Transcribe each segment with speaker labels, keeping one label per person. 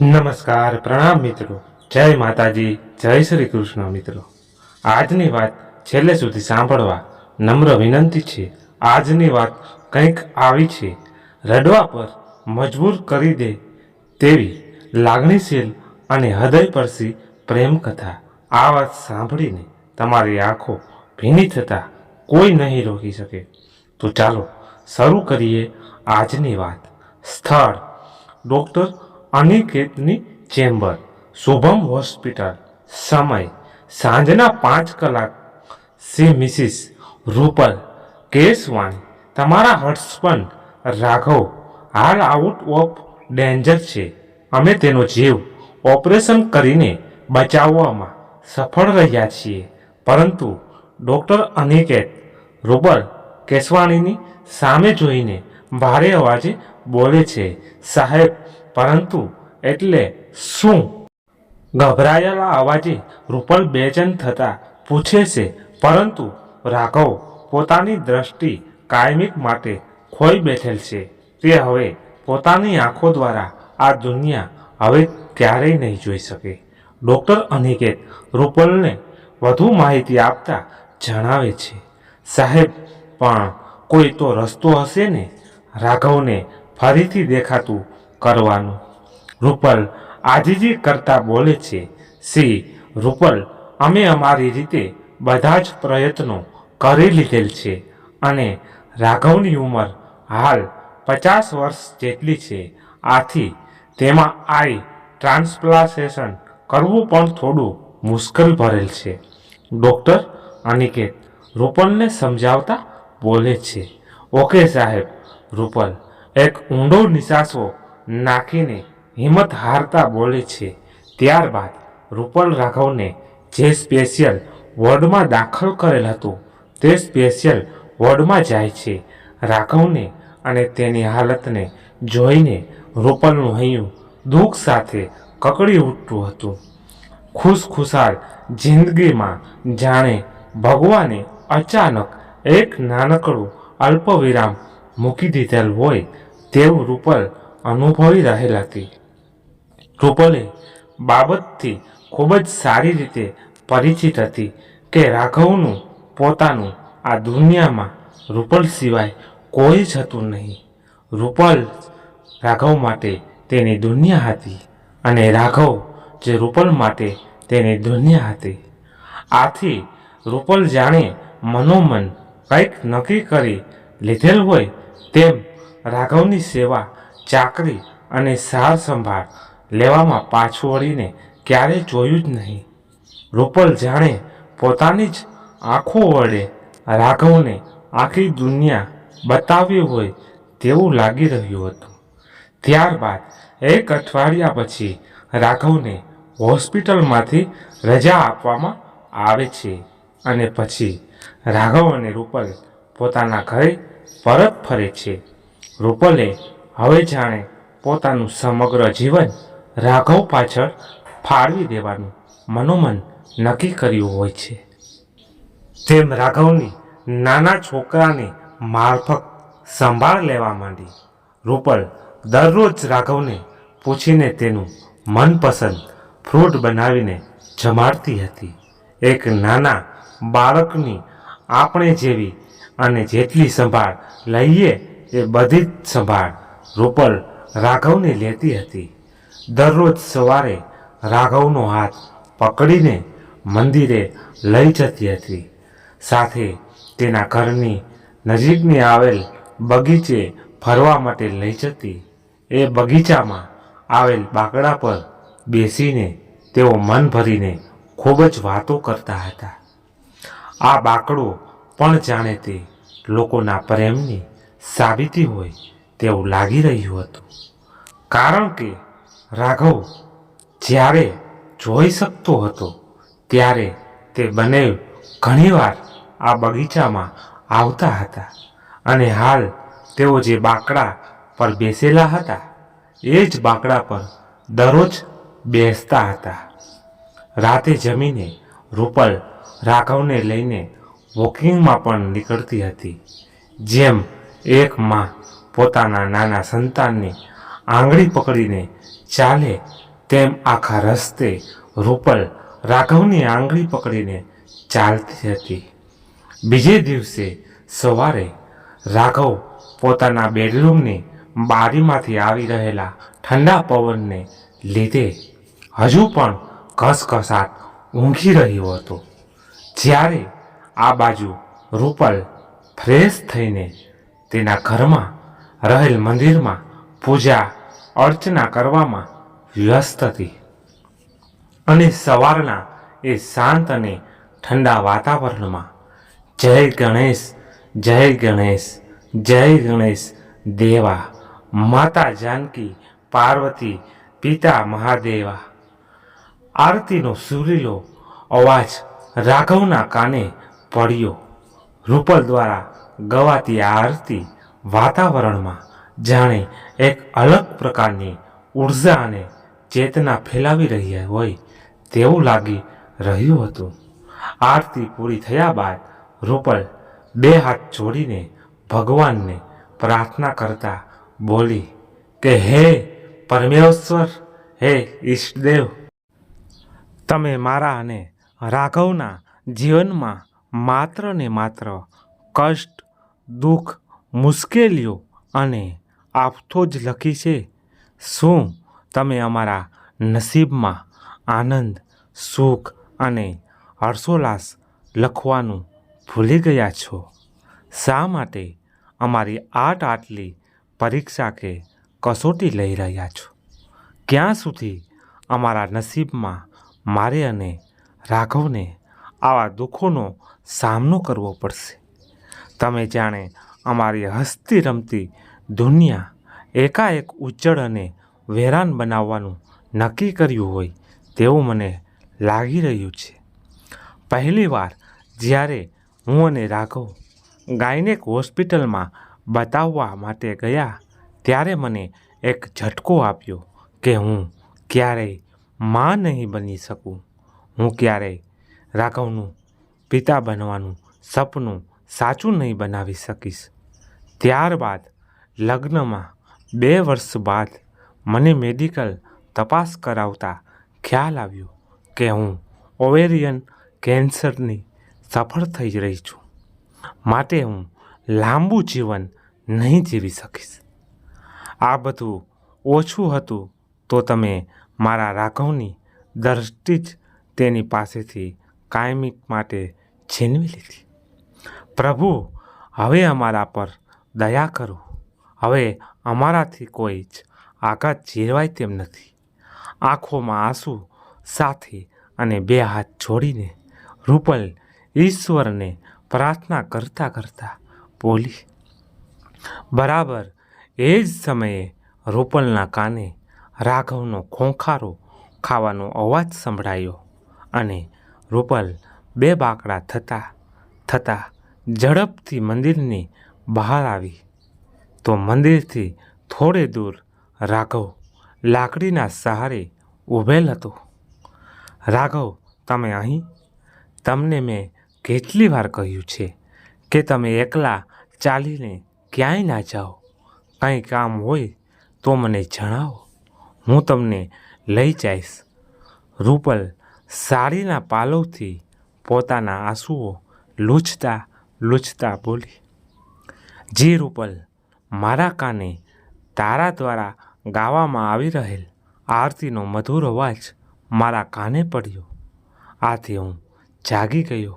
Speaker 1: નમસ્કાર, પ્રણામ મિત્રો. જય માતાજી, જય શ્રી કૃષ્ણ મિત્રો. આજની વાત છેલ્લે સુધી સાંભળવા નમ્ર વિનંતી છે. આજની વાત કંઈક આવી છે. રડવા પર મજબૂર કરી દે તેવી લાગણીશીલ અને હૃદયપરસી પ્રેમ કથા આ વાત સાંભળીને તમારી આંખો ભીની થતાં કોઈ નહીં રોકી શકે. તો ચાલો શરૂ કરીએ આજની વાત. સ્થળ. ડૉક્ટર અનિકેતની ચેમ્બર. શુભમ હોસ્પિટલ. સમય. સાંજના પાંચ કલાક. C Mrs Rupal. કેસવાણી તમારા હસબન્ડ રાઘવ. હાલ આઉટ ઓફ ડેન્જર છે. અમે તેનો જીવ ઓપરેશન કરીને બચાવવામાં સફળ રહ્યા છીએ. પરંતુ ડૉક્ટર અનિકેત રૂબલ કેસવાણીની સામે જોઈને ભારે અવાજે બોલે છે, સાહેબ પરંતુ એટલે શું? ગભરાયેલા અવાજે રૂપલ બેચેન થતા પૂછે છે, પરંતુ રાઘવ પોતાની દ્રષ્ટિ કાયમિક માટે ખોઈ બેઠેલ છે. તે હવે પોતાની આંખો દ્વારા આ દુનિયા હવે ક્યારેય નહીં જોઈ શકે. ડૉક્ટર અનિકેત રૂપલને વધુ માહિતી આપતા જણાવે છે, સાહેબ, પણ કોઈ તો રસ્તો હશે ને? રાઘવને ફરીથી દેખાતું કરવાનું. રૂપલ આજીજી કરતા બોલે છે શ્રી રૂપલ, અમે અમારી રીતે બધા જ પ્રયત્નો કરી લીધેલ છે અને રાઘવની ઉંમર હાલ પચાસ વર્ષ જેટલી છે. આથી તેમાં આઈ ટ્રાન્સપ્લાન્ટેશન કરવું પણ થોડું મુશ્કેલ ભરેલ છે. ડૉક્ટર અનિકેત રૂપલને સમજાવતા બોલે છે, ઓકે સાહેબ, રૂપલ, એક ઊંડો નિશાસો નાખીને હિંમત હારતા બોલે છે. ત્યારબાદ રૂપલ રાઘવને જે સ્પેશિયલ વોર્ડમાં દાખલ કરેલ હતું, તે સ્પેશિયલ વોર્ડમાં જાય છે. રાઘવને અને તેની હાલતને જોઈને રૂપલનું હૈયું દુઃખ સાથે કકડી ઉઠતું હતું. ખુશખુશાલ જિંદગીમાં જાણે ભગવાને અચાનક એક નાનકડું અલ્પવિરામ મૂકી દીધેલ હોય તેવું રૂપલ અનુભવી રહેલ હતી. ધ્રુપલે બાબતથી ખૂબ જ સારી રીતે પરિચિત હતી કે રાઘવનું પોતાનું આ દુનિયામાં રૂપલ સિવાય કોઈ જ હતું નહીં. રૂપલ રાઘવ માટે તેની દુનિયા હતી અને રાઘવ જે રૂપલ માટે તેની દુનિયા હતી. આથી રૂપલ જાણે મનોમન કંઈક નક્કી કરી લીધેલ હોય તેમ રાઘવની સેવા ચાકરી અને સાર સંભાળ લેવામાં પાછું વળીને ક્યારેય જોયું જ નહીં. રૂપલ જાણે પોતાની જ આંખો વડે રાઘવને આખી દુનિયા બતાવી હોય તેવું લાગી રહ્યું હતું. ત્યારબાદ એક અઠવાડિયા પછી રાઘવને હોસ્પિટલમાંથી રજા આપવામાં આવે છે અને પછી રાઘવ અને રૂપલ પોતાના ઘરે પરત ફરે છે. રૂપલે હવે જાણે પોતાનું સમગ્ર જીવન રાઘવ પાછળ ફાળવી દેવાનું મનોમન નક્કી કર્યું હોય છે. તેમ રાઘવની નાના છોકરાની મારફત સંભાળ લેવા માંડી. રૂપલ દરરોજ રાઘવને પૂછીને તેનું મનપસંદ ફ્રૂટ બનાવીને જમાડતી હતી. એક નાના બાળકની આપણે જેવી અને જેટલી સંભાળ લઈએ એ બધી જ સંભાળ રૂપલ રાઘવને લેતી હતી. દરરોજ સવારે રાઘવનો હાથ પકડીને મંદિરે લઈ જતી હતી. સાથે તેના ઘરની નજીકની આવેલ બગીચે ફરવા માટે લઈ જતી. એ બગીચામાં આવેલ બાકડા પર બેસીને તેઓ મન ભરીને ખૂબ જ વાતો કરતા હતા. આ બાકડો પણ જાણે તે લોકોના પ્રેમની સાબિતી હોય તેવું લાગી રહ્યું હતું. કારણ કે રાઘવ જ્યારે જોઈ શકતો હતો, ત્યારે તે બંને ઘણીવાર આ બગીચામાં આવતા હતા અને હાલ તેઓ જે બાકડા પર બેસેલા હતા, એ જ બાકડા પર દરરોજ બેસતા હતા. રાતે જમીને રૂપલ રાઘવને લઈને વોકિંગમાં પણ નીકળતી હતી, જેમ એક માં પોતાના નાના સંતાનની આંગળી પકડીને ચાલે તેમ આખા રસ્તે રૂપલ રાઘવની આંગળી પકડીને ચાલતી હતી. બીજે દિવસે સવારે રાઘવ પોતાના બેડરૂમની બારીમાંથી આવી રહેલા ઠંડા પવનને લીધે હજુ પણ ઘસઘસાટ ઊંઘી રહ્યો હતો. જ્યારે આ બાજુ રૂપલ ફ્રેશ થઈને તેના ઘરમાં રહેલ મંદિરમાં પૂજા, અર્ચના કરવામાં વ્યસ્ત હતી. અને સવારના એ શાંત અને ઠંડા વાતાવરણમાં, જય ગણેશ જય ગણેશ જય ગણેશ, દેવા, માતા જાનકી, પાર્વતી, પિતા મહાદેવા. આરતીનો સુરીલો અવાજ રાઘવના કાને પડ્યો. રૂપલ દ્વારા ગવાતી આરતી વાતાવરણમાં જાણે એક અલગ પ્રકારની ઊર્જા અને ચેતના ફેલાવી રહ્યા હોય તેવું લાગી રહ્યું હતું. આરતી પૂરી થયા બાદ રૂપલ બે હાથ જોડીને ભગવાનને પ્રાર્થના કરતા બોલી કે, હે પરમેશ્વર, હે ઈષ્ટદેવ, તમે મારા અને રાઘવના જીવનમાં માત્ર ને માત્ર કષ્ટ, દુઃખ મુશ્કેલીઓ અને આફતો જ લખી છે, શું તમે અમારા નસીબમાં આનંદ, સુખ અને હર્ષોલ્લાસ લખવાનું ભૂલી ગયા છો? શા માટે અમારી આટ આટલી પરીક્ષા કે કસોટી લઈ રહ્યા છો? ક્યાં સુધી અમારા નસીબમાં મારે અને રાઘવને આવા દુઃખોનો સામનો કરવો પડશે? તમે જાણે અમારી હસતી રમતી દુનિયા એકાએક ઉજ્જડ અને વેરાન બનાવવાનું નક્કી કર્યું હોય તેવું મને લાગી રહ્યું છે. પહેલીવાર જ્યારે હું અને રાઘવ ગાયનેક હોસ્પિટલમાં બતાવવા માટે ગયા ત્યારે મને એક ઝટકો આપ્યો કે હું ક્યારેયમાં નહીં બની શકું. હું ક્યારેય રાઘવનું પિતા બનવાનું સપનું સાચું નહીં બનાવી શકીશ. ત્યારબાદ લગ્નમાં બે વર્ષ બાદ મને મેડિકલ તપાસ કરાવતા ખ્યાલ આવ્યો કે હું ઓવેરિયન કેન્સરની સફળ થઈ રહી છું. માટે હું લાંબુ જીવન નહીં જીવી શકીશ. આ બધું ઓછું હતું તો તમે મારા રાઘવની દ્રષ્ટિ જ તેની પાસેથી કાયમી માટે છીનવી લીધી. પ્રભુ, હવે અમારા પર દયા કરો. હવે અમારાથી કોઈ જ આઘાત ઝીરવાય તેમ નથી. આંખોમાં આંસુ સાથે અને બે હાથ જોડીને રૂપલ ઈશ્વરને પ્રાર્થના કરતા કરતા બોલી, બરાબર એ જ સમયે રૂપલના કાને રાઘવનો ખોંખારો ખાવાનો અવાજ સંભળાયો અને રૂપલ બે બાકડા થતા થતા ઝડપથી મંદિરની બહાર આવી. તો મંદિરથી થોડે દૂર રાઘવ લાકડીના સહારે ઊભેલ હતો. રાઘવ, તમે અહીં? તમને મેં કેટલી વાર કહ્યું છે કે તમે એકલા ચાલીને ક્યાંય ના જાઓ. કંઈ કામ હોય તો મને જણાવો. હું તમને લઈ જઈશ. રૂપલ સાડીના પાલવથી પોતાના આંસુઓ લૂછતા લૂછતા બોલી જી રૂપલ મારા કાને તારા દ્વારા ગાવામાં આવી રહેલ આરતીનો મધુર અવાજ મારા કાને પડ્યો. આથી હું જાગી ગયો.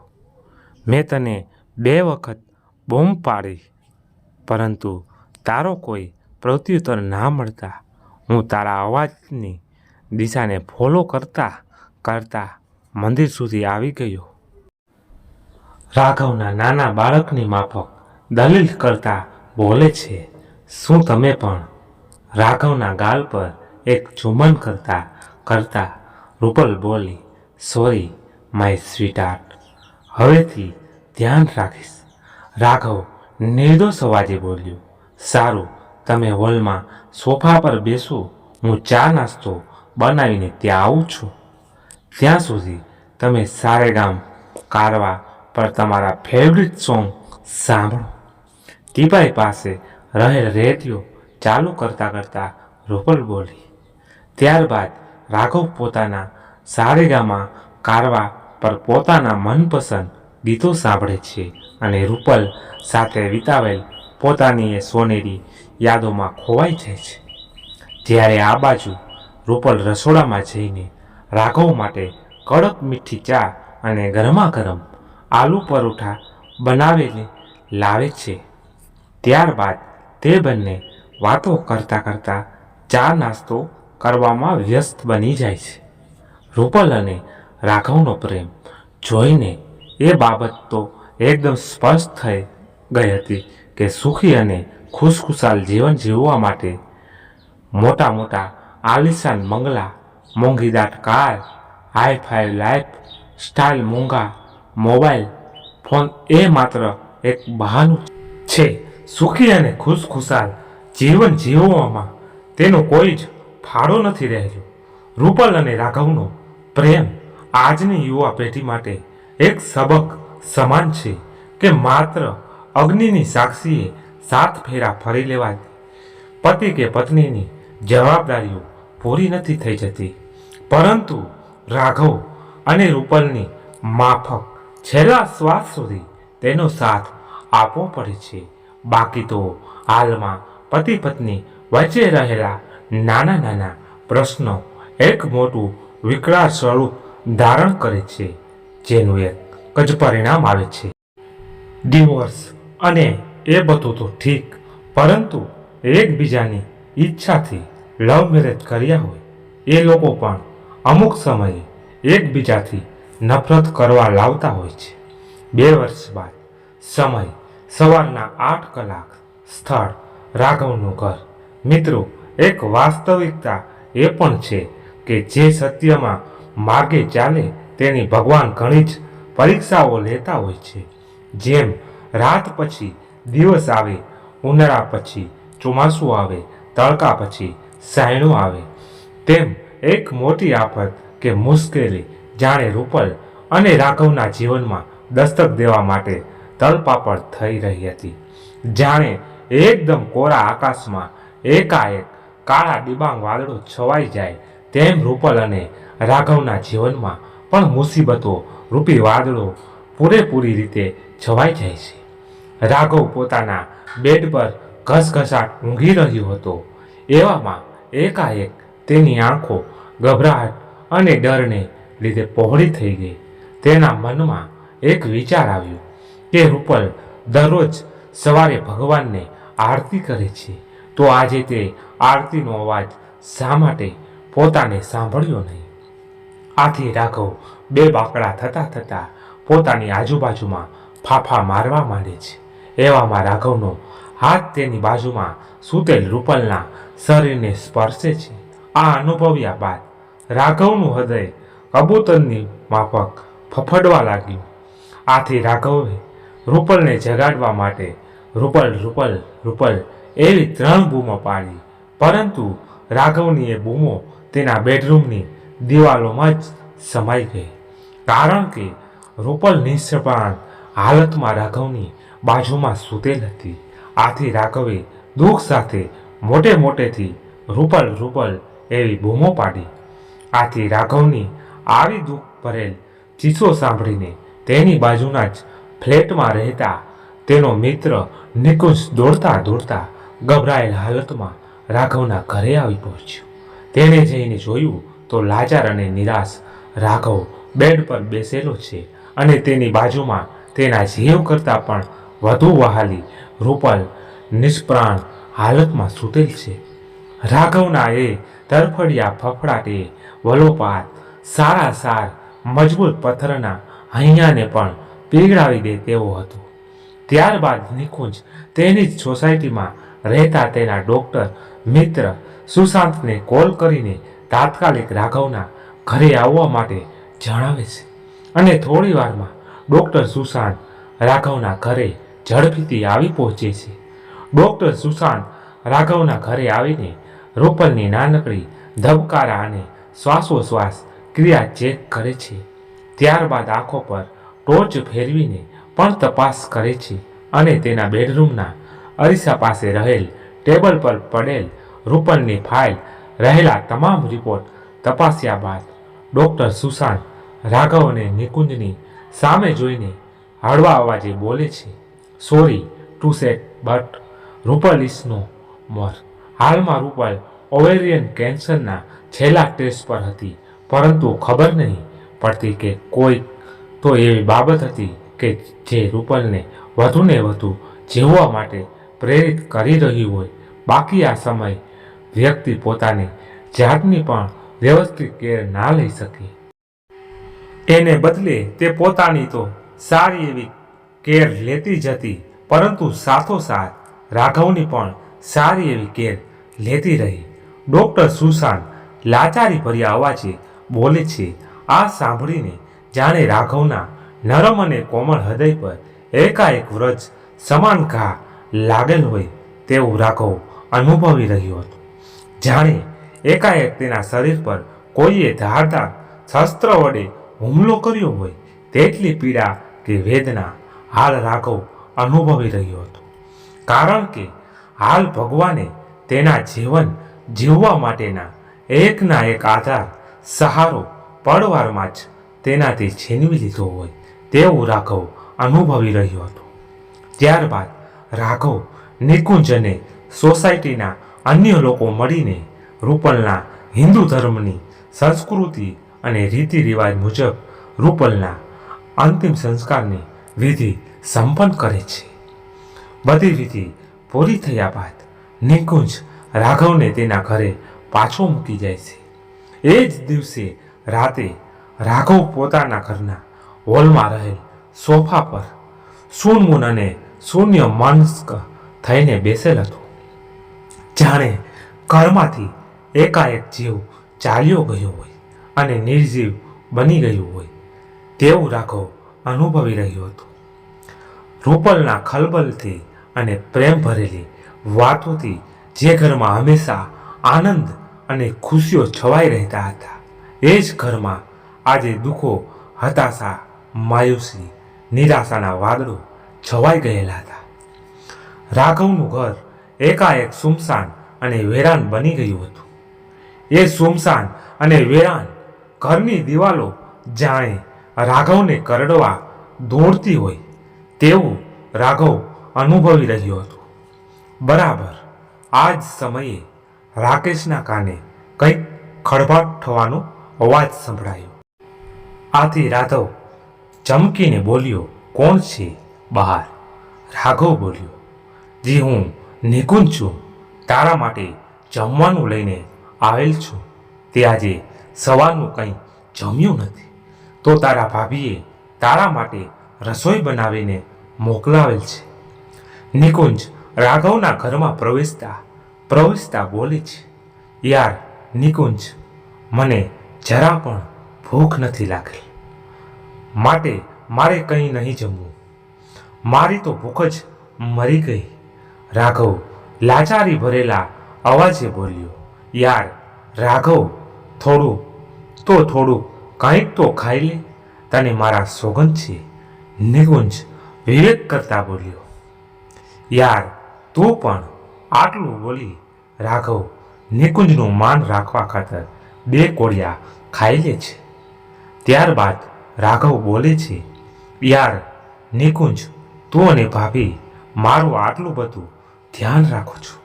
Speaker 1: મેં તને બે વખત બૂમ પાડી, પરંતુ તારો કોઈ પ્રત્યુત્તર ના મળતા. હું તારા અવાજની દિશાને ફોલો કરતા કરતા મંદિર સુધી આવી ગયો. રાઘવના નાના બાળકની માફક દલીલ કરતા બોલે છે, શું તમે પણ રાઘવના ગાલ પર એક ચુંબન કરતા કરતા રૂપલ બોલી સોરી માય સ્વીટહાર્ટ હવેથી ધ્યાન રાખીશ. રાઘવ નિર્દોષ અવાજે બોલ્યો, સારું, તમે હોલમાં સોફા પર બેસો, હું ચા નાસ્તો બનાવીને ત્યાં આવું છું. ત્યાં સુધી તમે સારેગામ કારવા પર તમારા ફેવરિટ સોંગ સાંભળો. ટીપાઈ પાસે રહેલ રેતીઓ ચાલુ કરતા કરતા રૂપલ બોલી, ત્યારબાદ રાઘવ પોતાના સારેગામાં કારવા પર પોતાના મનપસંદ ગીતો સાંભળે છે અને રૂપલ સાથે વિતાવેલ પોતાની એ સોનેરી યાદોમાં ખોવાઈ જાય છે. જ્યારે આ બાજુ રૂપલ રસોડામાં જઈને રાઘવ માટે કડક મીઠી ચા અને ગરમા ગરમ આલુ પરોઠા બનાવેલી લાવે છે ત્યારબાદ તે બંને વાતો કરતાં કરતાં ચા નાસ્તો કરવામાં વ્યસ્ત બની જાય છે. રૂપલ અને રાઘવનો પ્રેમ જોઈને એ બાબત તો એકદમ સ્પષ્ટ થઈ ગઈ હતી કે સુખી અને ખુશખુશાલ જીવન જીવવા માટે મોટા મોટા આલિશાન બંગલા મોંઘીદાટ car hi fi lifestyle મોંઘા મોબાઈલ ફોન એ માત્ર એક બહાનું છે. સુખી અને ખુશખુશાલ, જીવન જીવવામાં તેનો કોઈ જ ફાળો નથી રહેલો રૂપલ અને રાઘવનો પ્રેમ આજની યુવા પેઢી માટે એક સબક સમાન છે કે માત્ર અગ્નિની સાક્ષીએ સાત ફેરા ફરી લેવાથી પતિ કે પત્નીની જવાબદારીઓ પૂરી નથી થઈ જતી. પરંતુ રાઘવ અને રૂપલની માફક છેલ્લા શ્વાસ સુધી તેનો સાથ આપવો પડે છે. બાકી તો હાલમાં પતિ પત્ની વચ્ચે રહેલા નાના નાના પ્રશ્નો એક મોટું વિકરાળ સ્વરૂપ ધારણ કરે છે, જેનું એક જ પરિણામ આવે છે. ડિવોર્સ અને એ બધું તો ઠીક, પરંતુ એકબીજાની ઈચ્છાથી લવ મેરેજ કર્યા હોય, એ લોકો પણ અમુક સમયે એકબીજાથી નફરત કરવા લાવતા હોય છે. બે વર્ષ બાદ સમય સવારના આઠ કલાક સ્થળ રાઘવનું ઘર. મિત્રો, એક વાસ્તવિકતા એ પણ છે કે જે સત્યમાં માર્ગે ચાલે તેની ભગવાન ઘણી જ પરીક્ષાઓ લેતા હોય છે. જેમ રાત પછી દિવસ આવે, ઉનાળા પછી ચોમાસું આવે, તડકા પછી સાયણું આવે. તેમ એક મોટી આફત કે મુશ્કેલી જાણે રૂપલ અને રાઘવના જીવનમાં દસ્તક દેવા માટે તલપાપડ થઈ રહી હતી. જાણે એકદમ કોરા આકાશમાં એકાએક કાળા ડિબાંગ વાદળો છવાઈ જાય તેમ રૂપલ અને રાઘવના જીવનમાં પણ મુસીબતો રૂપી વાદળો પૂરેપૂરી રીતે છવાઈ જાય છે. રાઘવ પોતાના બેડ પર ઘસઘસાટ ઊંઘી રહ્યો હતો. એવામાં એકાએક તેની આંખો ગભરાટ અને ડરને લીધે પહોળી થઈ ગઈ. તેના મનમાં એક વિચાર આવ્યો. કે રૂપલ, દરરોજ સવારે ભગવાનને આરતી કરે છે. તો આજે તે આરતીનો અવાજ શા માટે પોતાને સાંભળ્યો નહીં? આથી રાઘવ બે બાકડા થતા થતા પોતાની આજુબાજુમાં ફાફા મારવા માંડે છે. એવામાં રાઘવનો હાથ તેની બાજુમાં સૂતેલ રૂપલના શરીરને સ્પર્શે છે. આ અનુભવ્યા બાદ રાઘવનું હૃદય કબૂતરની માફક ફફડવા લાગ્યું. આથી રાઘવે રૂપલને જગાડવા માટે રૂપલ રૂપલ રૂપલ એવી ત્રણ બૂમો પાડી. પરંતુ રાઘવની એ બૂમો તેના બેડરૂમની દિવાલોમાં જ સમાઈ ગઈ. કારણ કે રૂપલ નિષ્પ્રાણ હાલતમાં રાઘવની બાજુમાં સૂતેલ હતી. આથી રાઘવે દુઃખ સાથે મોટે મોટેથી રૂપલ રૂપલ એવી બૂમો પાડી. આથી રાઘવની આવી દુઃખ ભરેલ ચીસો સાંભળીને તેની બાજુના જ ફ્લેટમાં રહેતા તેનો મિત્ર નિકુંજ દોડતા દોડતા ગભરાયેલ હાલતમાં રાઘવના ઘરે આવી પહોંચ્યો. તેણે જઈને જોયું તો લાચાર અને નિરાશ રાઘવ બેડ પર બેસેલો છે અને તેની બાજુમાં તેના જીવ કરતાં પણ વધુ વહાલી રૂપલ નિષ્પ્રાણ હાલતમાં સૂતેલ છે. રાઘવના એ તરફડિયા ફફડાટે વલોપાત સારા સાર મજબૂત પથ્થરના હૈયાને પણ પીગળાવી દે તેવો હતો. ત્યારબાદ નિકુંજ તેની જ સોસાયટીમાં રહેતા તેના ડોક્ટર મિત્ર સુશાંતને કોલ કરીને તાત્કાલિક રાઘવના ઘરે આવવા માટે જણાવે છે અને થોડી વારમાં ડોક્ટર સુશાંત રાઘવના ઘરે ઝડપીથી આવી પહોંચે છે. ડોક્ટર સુશાંત રાઘવના ઘરે આવીને રૂપલની નાનકડી ધબકારા અને શ્વાસોશ્વાસ ક્રિયા ચેક કરે છે. ત્યારબાદ આંખો પર ટોર્ચ ફેરવીને પણ તપાસ કરે છે અને તેના બેડરૂમના અરીસા પાસે રહેલ ટેબલ પર પડેલ રૂપલની ફાઇલ રહેલા તમામ રિપોર્ટ તપાસ્યા બાદ ડૉક્ટર સુશાંત રાઘવ અને નિકુંજની સામે જોઈને હળવા અવાજે બોલે છે sorry to set but Rupal is no more હાલમાં રૂપલ ઓવેરિયન કેન્સરના છેલ્લા ટેસ્ટ પર હતી, પરંતુ ખબર નહીં પડતી કે કોઈ તો એવી બાબત હતી કે જે રૂપલને વધુને વધુ જીવવા માટે પ્રેરિત કરી રહી હોય, બાકી આ સમય વ્યક્તિ પોતાની જાતની પણ વ્યવસ્થિત કેર ના લઈ શકે. એને બદલે તે પોતાની તો સારી એવી કેર લેતી જ હતી, પરંતુ સાથોસાથ રાઘવની પણ સારી એવી કેર લેતી રહી. ડૉક્ટર સુશાંત લાચારી ભર્યા અવાજે બોલે છે, આ સાંભળીને જાણે રાઘવના નરમ અને કોમળ હૃદય પર એકાએક વ્રજ સમાન ઘા લાગેલ હોય તેવું રાઘવ અનુભવી રહ્યો હતો. જાણે એકાએક તેના શરીર પર કોઈએ ધારદાર શસ્ત્ર વડે હુમલો કર્યો હોય તેટલી પીડા કે વેદના હાલ રાઘવ અનુભવી રહ્યો હતો. કારણ કે હાલ ભગવાને તેના જીવન જીવવા માટેના એકના એક આધાર સહારો પડવારમાં જ તેનાથી છીનવી લીધો હોય તેવું રાઘવ અનુભવી રહ્યો હતો. ત્યારબાદ રાઘવ નિકુંજ અને સોસાયટીના અન્ય લોકો મળીને રૂપલના હિન્દુ ધર્મની સંસ્કૃતિ અને રીતિ રિવાજ મુજબ રૂપલના અંતિમ સંસ્કારની વિધિ સંપન્ન કરે છે. બધી વિધિ પૂરી થયા બાદ નિકુંજ રાઘવને તેના ઘરે પાછો મૂકી જાય છે. એ જ દિવસે રાતે રાઘવ પોતાના ઘરના હોલમાં રહેલ સોફા પર સૂનમૂન અને શૂન્ય મનસ્ક થઈને બેસેલ હતો. જાણે ઘરમાંથી એકાએક જીવ ચાલ્યો ગયો હોય અને નિર્જીવ બની ગયું હોય તેવું રાઘવ અનુભવી રહ્યો હતો. રૂપલના ખલબલથી અને પ્રેમ ભરેલી વાતોથી જે ઘરમાં હંમેશા આનંદ અને ખુશીઓ છવાઈ રહેતા હતા, એ જ ઘરમાં આજે દુઃખો, હતાશા, માયુસી, નિરાશાના વાદળો છવાઈ ગયેલા હતા. રાઘવનું ઘર એકાએક સુમસાન અને વેરાન બની ગયું હતું. એ સુમસાન અને વેરાન ઘરની દિવાલો જાણે રાઘવને કરડવા દોડતી હોય તેવું રાઘવ અનુભવી રહ્યો હતો. બરાબર આ જ સમયે રાકેશના કાને કંઈક ખડભાટ થવાનો અવાજ સંભળાયો. આથી રાધવ ચમકીને બોલ્યો, કોણ છે બહાર? રાઘવ બોલ્યો, જી હું નિકુંજ છું. તારા માટે જમવાનું લઈને આવેલ છું. તે આજે સવારનું કંઈ જમ્યું નથી. તો તારા ભાભીએ તારા માટે રસોઈ બનાવીને મોકલાવેલ છે. નિકુંજ રાઘવના ઘરમાં પ્રવેશતા પ્રવેશતા બોલે છે, યાર નિકુંજ, મને જરા પણ ભૂખ નથી લાગી માટે મારે કંઈ નહીં જમવું. મારી તો ભૂખ જ મરી ગઈ. રાઘવ લાચારી ભરેલા અવાજે બોલ્યો, યાર, રાઘવ, થોડું, તો થોડું કંઈક તો ખાઈ લે. તને મારા સોગંદ છે નિકુંજ વિવેક કરતા બોલ્યો, યાર, તું પણ આટલું બોલી રાઘવ નિકુંજનું માન રાખવા ખાતર બે કોળિયા ખાઈ લે છે. ત્યારબાદ રાઘવ બોલે છે, યાર, નિકુંજ, તું અને ભાભી મારું આટલું બધું ધ્યાન રાખો છો.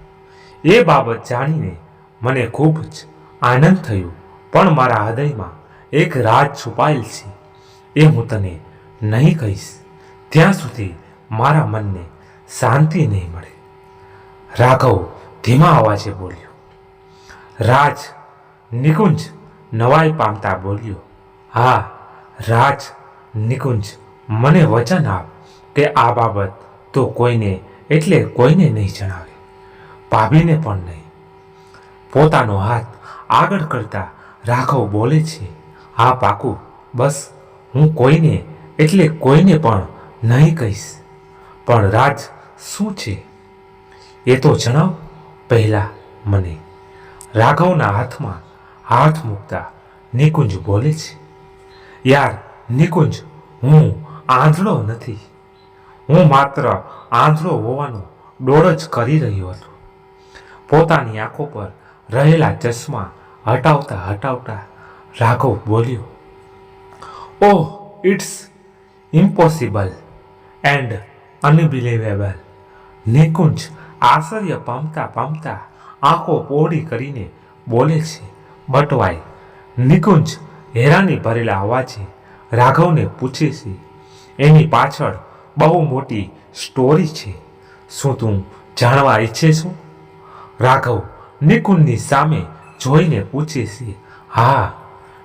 Speaker 1: એ બાબત જાણીને મને ખૂબ જ આનંદ થયો, પણ મારા હૃદયમાં એક રાજ છુપાયેલ છે. એ હું તને નહીં કહીશ. ત્યાં સુધી મારા મનને શાંતિ નહીં મળે. રાઘવ ધીમા અવાજે બોલ્યો. રાજ નિકુંજ નવાઈ પામતા બોલ્યો હા, રાજ નિકુંજ, મને વચન આપ કે આ બાબત તો કોઈને, એટલે કોઈને નહીં જણાવે. ભાભીને પણ નહીં. પોતાનો હાથ આગળ કરતા રાઘવ બોલે છે, હા, પાકું, બસ, હું કોઈને, એટલે કોઈને પણ નહીં કહીશ. પણ રાજ શું છે? એ તો જણાવ પહેલા મને. રાઘવના હાથમાં હાથ મૂકતા નિકુંજ બોલે છે યાર, નિકુંજ, હું આંધળો નથી. હું માત્ર આંધળો હોવાનો ડોળ જ કરી રહ્યો હતો. પોતાની આંખો પર રહેલા ચશ્મા હટાવતા હટાવતા રાઘવ બોલ્યો, ઓહ, it's impossible and unbelievable. Nikunj આશ્ચર્ય પામતા પામતા આંખો પહોળી કરીને બોલે છે, બટવાઈ, નિકુંજ હેરાની ભરેલા અવાજે રાઘવને પૂછે છે, એની પાછળ બહુ મોટી સ્ટોરી છે. શું તું જાણવા ઈચ્છે છું? રાઘવ નિકુંજની સામે જોઈને પૂછે છે, હા,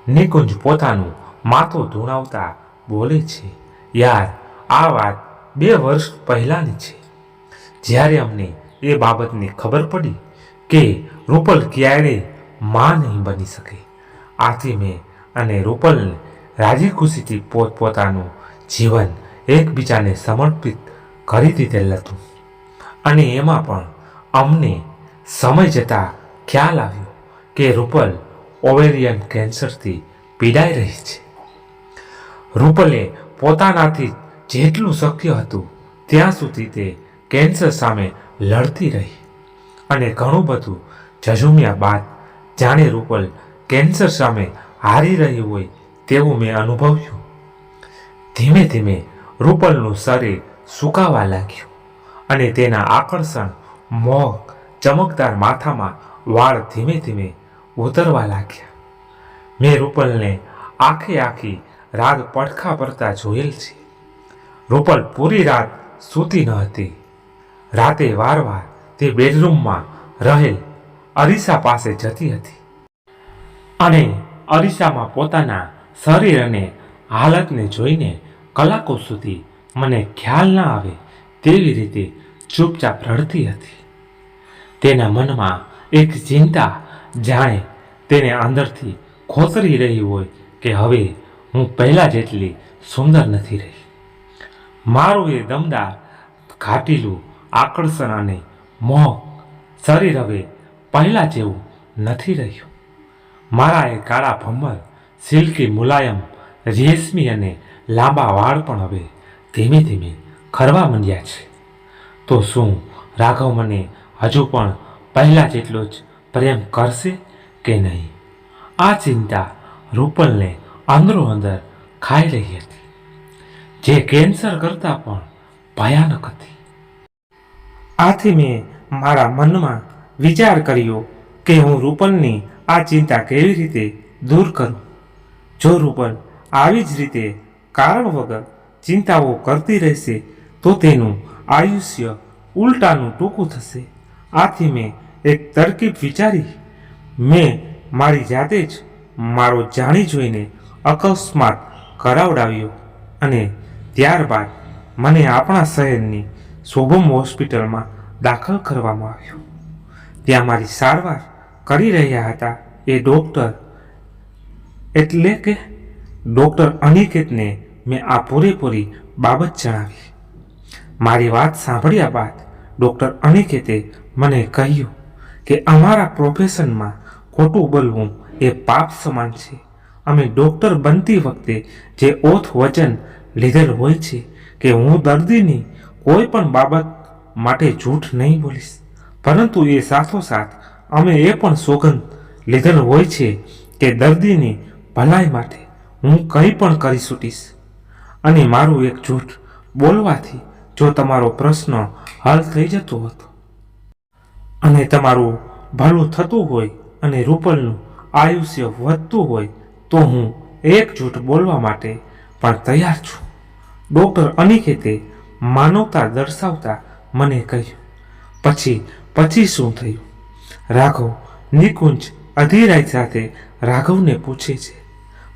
Speaker 1: નિકુંજ પોતાનું માથું ધૂણાવતા બોલે છે. યાર, આ વાત બે વર્ષ પહેલાંની છે. જ્યારે અમને એ બાબતની ખબર પડી કે રૂપલ ક્યારેયમાં નહીં બની શકે. આથી મેં અને રૂપલને રાજી ખુશીથી પોતપોતાનું જીવન એકબીજાને સમર્પિત કરી દીધેલ હતું. અને એમાં પણ અમને સમય જતાં ખ્યાલ આવ્યો કે રૂપલ ઓવેરિયન કેન્સરથી પીડાઈ રહી છે. રૂપલે પોતાનાથી જેટલું શક્ય હતું ત્યાં સુધી તે કેન્સર સામે લડતી રહી. અને ઘણું બધું ઝઝુમ્યા બાદ જાણે રૂપલ કેન્સર સામે હારી રહી હોય તેવું મેં અનુભવ્યું. ધીમે ધીમે રૂપલનું શરીર સુકાવા લાગ્યું અને તેના આકર્ષણ, મોહ, ચમકદાર માથામાં વાળ ધીમે ધીમે ઉતરવા લાગ્યા. મેં રૂપલને આખી આખી રાત પડખા પડતા જોયેલ છે. રૂપલ પૂરી રાત સૂતી ન હતી. રાતે વારવાર તે બેડરૂમમાં રહેલ અરીસા પાસે જતી હતી. અને અરીસામાં પોતાના શરીર અને હાલતને જોઈને કલાકો સુધી મને ખ્યાલ ના આવે તેવી રીતે ચૂપચાપ રડતી હતી. તેના મનમાં એક ચિંતા જાણે તેને અંદરથી ખોતરી રહી હોય કે હવે હું પહેલાં જેટલી સુંદર નથી રહી. મારું એ દમદાર, ઘાટીલું આકર્ષણ અને મોહ શરીર હવે પહેલાં જેવું નથી રહ્યું. મારા એ કાળા ભમર, સિલ્કી મુલાયમ, રેશમી અને લાંબા વાળ પણ હવે ધીમે ધીમે ખરવા માંડ્યા છે. તો શું રાઘવ મને હજુ પણ પહેલાં જેટલો જ પ્રેમ કરશે કે નહીં? આ ચિંતા રૂપલને અંદરો અંદર ખાઈ રહી હતી, જે કેન્સર કરતાં પણ ભયાનક હતી. આથી મેં મારા મનમાં વિચાર કર્યો કે હું રૂપલની આ ચિંતા કેવી રીતે દૂર કરું? જો રૂપલ આવી જ રીતે કારણ વગર ચિંતાઓ કરતી રહેશે, તો તેનું આયુષ્ય ઉલટાનું ટૂંકું થશે. આથી મેં એક તરકીબ વિચારી. મેં મારી જાતે જ મારો જાણી જોઈને અકસ્માત કરાવડાવ્યો અને ત્યારબાદ મને આપણા શહેરની શોભમ હોસ્પિટલમાં દાખલ કરવામાં આવ્યો. ત્યાં મારી સારવાર કરી રહ્યા હતા. એ ડૉક્ટર એટલે કે ડૉક્ટર અનિકેતને મેં આ પૂરેપૂરી બાબત જણાવી. મારી વાત સાંભળ્યા બાદ ડૉક્ટર અનિકેતે મને કહ્યું કે અમારા પ્રોફેશનમાં ખોટું બોલવું એ પાપ સમાન છે. અમે ડૉક્ટર બનતી વખતે જે ઓથ વચન લીધેલ હોય છે કે હું દર્દીની કોઈ પણ બાબત માટે જૂઠ નહીં બોલીશ. પરંતુ એ સાથોસાથ અમે એ પણ સોગંદ લીધેલ હોય છે કે દર્દીની ભલાઈ માટે હું કંઈ પણ કરી છૂટીશ. અને મારું એક જૂઠ બોલવાથી જો તમારો પ્રશ્ન હલ થઈ જતો હતો અને તમારું ભલું થતું હોય અને રૂપલનું આયુષ્ય વધતું હોય, તો હું એક જૂઠ બોલવા માટે પણ તૈયાર છું. ડૉક્ટર અનિકેતે માનવતા દર્શાવતા મને કહ્યું, પછી પછી શું થયું? રાઘવ નિકુંજ અધિરાય સાથે રાઘવને પૂછે છે.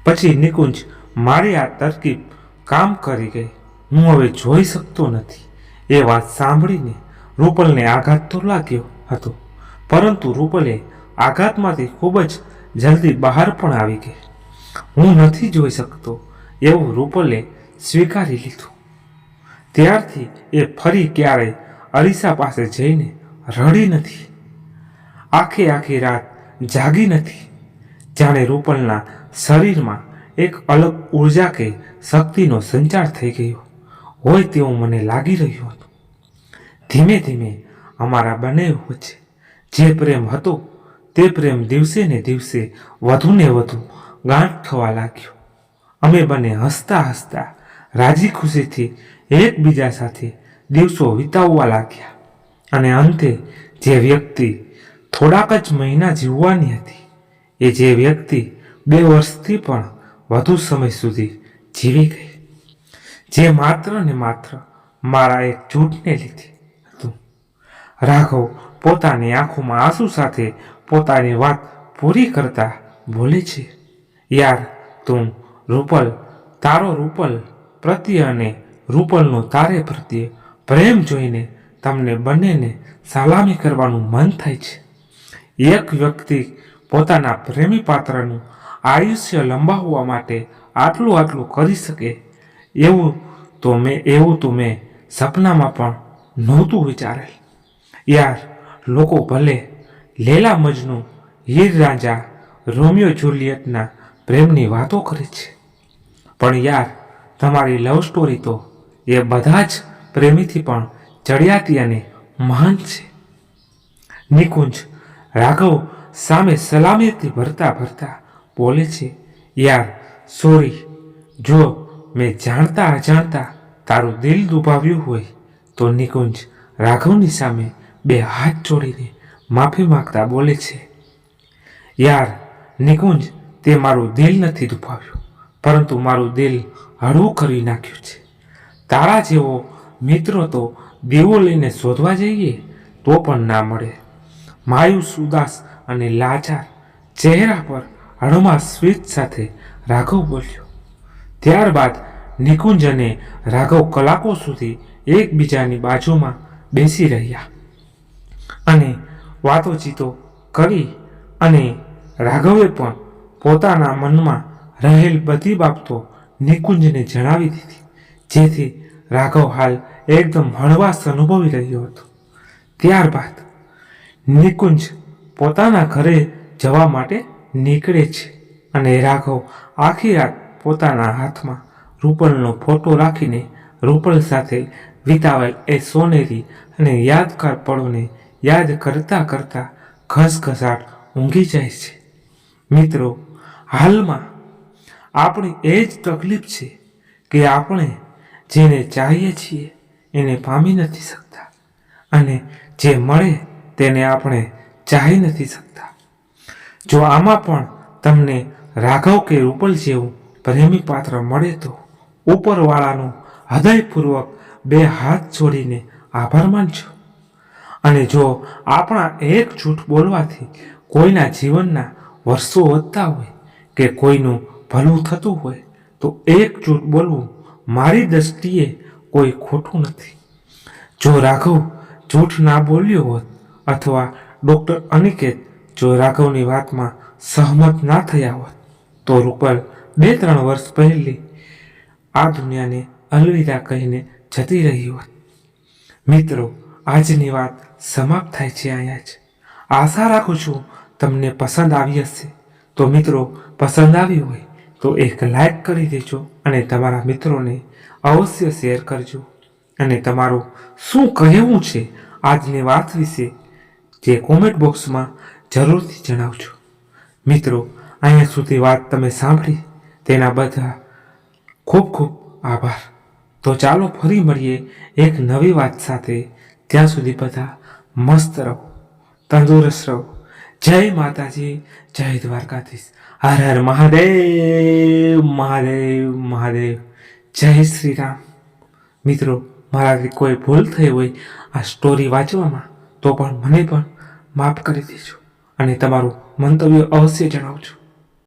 Speaker 1: પછી નિકુંજ, મારી આ તરકીબ કામ કરી ગઈ. હું હવે જોઈ શકતો નથી. એ વાત સાંભળીને રૂપલને આઘાત તો લાગ્યો હતો, પરંતુ રૂપલે આઘાતમાંથી ખૂબ જ જલ્દી બહાર પણ આવી ગઈ. હું નથી જોઈ શકતો, એવું રૂપલે સ્વીકારી લીધું. ત્યારથી એ ફરી ક્યારેય અરીસા પાસે જઈને રડી નથી. આખી આખી રાત જાગી નથી. જાણે રૂપલના શરીરમાં એક અલગ ઊર્જા કે શક્તિનો સંચાર થઈ ગયો હોય તેવું મને લાગી રહ્યું હતું. ધીમે ધીમે અમારા બંને વચ્ચે જે પ્રેમ હતો તે પ્રેમ દિવસે ને દિવસે વધુ ને વધુ ગાંઠ થવા લાગ્યો. અમે બંને હસતા હસતા રાજી ખુશીથી એકબીજા સાથે દિવસો વિતાવવા લાગ્યા અને અંતે જે વ્યક્તિ થોડાક જ મહિના જીવવાની હતી. એ જે વ્યક્તિ બે વર્ષથી પણ વધુ સમય સુધી જીવી ગઈ. જે માત્ર ને માત્ર મારા એક જૂઠને લીધે હતું. રાઘવ પોતાની આંખોમાં આંસુ સાથે પોતાની વાત પૂરી કરતા બોલે છે, યાર, તું રૂપલ, તારો રૂપલ પ્રત્યે અને રૂપલનો તારે પ્રત્યે પ્રેમ જોઈને તમને બંનેને સલામી કરવાનું મન થાય છે. એક વ્યક્તિ પોતાના પ્રેમી પાત્રનું આયુષ્ય લંબાવવા માટે આટલું આટલું કરી શકે, એવું તો મેં, એવું તો મેં સપનામાં પણ નહોતું વિચારેલ. યાર, લોકો ભલે લેલા મજનુ, હીર રાજા રોમિયો જુલિયટના પ્રેમની વાતો કરે છે, પણ યાર, તમારી લવ સ્ટોરી તો એ બધા જ પ્રેમીથી પણ ચડિયાતી અને મહાન છે. નિકુંજ રાઘવ સામે સલામતી ભરતા ભરતા બોલે છે, યાર સોરી જો મેં જાણતા અજાણતા તારું દિલ દુભાવ્યું હોય તો નિકુંજ રાઘવની સામે બે હાથ જોડીને માફી માંગતા બોલે છે. યાર, નિકુંજ, તે મારું દિલ નથી દુભાવ્યું, પરંતુ મારું દિલ હળવું કરી નાખ્યું છે. તારા જેવો મિત્રો તો દેવો લઈને શોધવા જઈએ તો પણ ના મળે. માયુસ ઉદાસ અને લાચાર ચહેરા પર હળમાં સ્મિત સાથે રાઘવ બોલ્યો. ત્યારબાદ નિકુંજ અને રાઘવ કલાકો સુધી એકબીજાની બાજુમાં બેસી રહ્યા અને વાતોચીતો કરી અને રાઘવે પણ પોતાના મનમાં રહેલ બધી બાબતો નિકુંજને જણાવી દીધી, જેથી રાઘવ હાલ એકદમ હળવાશ અનુભવી રહ્યો હતો. ત્યારબાદ નિકુંજ પોતાના ઘરે જવા માટે નીકળે છે. અને રાઘવ આખી રાત પોતાના હાથમાં રૂપલનો ફોટો રાખીને રૂપલ સાથે વિતાવેલ એ સોનેરી અને યાદગાર પળોને યાદ કરતા કરતા ઘસઘસાટ ઊંઘી જાય છે. મિત્રો, હાલમાં આપણી એ જ તકલીફ છે કે આપણે જેને ચાહીએ છીએ એને પામી નથી શકતા. અને જે મળે તેને આપણે ચાહી નથી શકતા. જો આમાં પણ તમને રાઘવ કે રૂપલ જેવું પ્રેમી પાત્ર મળે તો ઉપરવાળાનું હૃદયપૂર્વક બે હાથ જોડીને આભાર માનજો. અને જો આપણા એક જૂઠ બોલવાથી કોઈના જીવનના વર્ષો વધતા હોય કે કોઈનું ભલું થતું હોય, તો એક જૂઠ બોલવું મારી દ્રષ્ટિએ કોઈ ખોટું નથી. જો રાઘવ જૂઠ ના બોલ્યો હોત અથવા ડૉક્ટર અનિકેત જો રાઘવની વાતમાં સહમત ના થયા હોત, તો રૂપલ બે ત્રણ વર્ષ પહેલી આ દુનિયાને અલવિદા કહીને જતી રહી હોત. મિત્રો, આજની વાત સમાપ્ત થાય છે અહીંયા જ. આશા રાખું છું તમને પસંદ આવી હશે. તો મિત્રો, પસંદ આવી હોય તો એક લાઈક કરી દેજો અને તમારા મિત્રોને અવશ્ય શેર કરજો. અને તમારું શું કહેવું છે આજની વાત વિશે જે કોમેન્ટ બોક્સમાં જરૂરથી જણાવજો. મિત્રો, અહીંયા સુધી વાત તમે સાંભળી, તેના બધા ખૂબ ખૂબ આભાર. તો ચાલો ફરી મળીએ એક નવી વાત સાથે. ત્યાં સુધી બધા મસ્ત રહો, તંદુરસ્ત રહો. જય માતાજી, જય દ્વારકાધીશ. હર હર મહાદેવ મહાદેવ મહાદેવ. જય શ્રી રામ મિત્રો, મારાથી કોઈ ભૂલ થઈ હોય આ સ્ટોરી વાંચવામાં, તો પણ મને પણ માફ કરી દેજો અને તમારું મંતવ્ય અવશ્ય જણાવજો.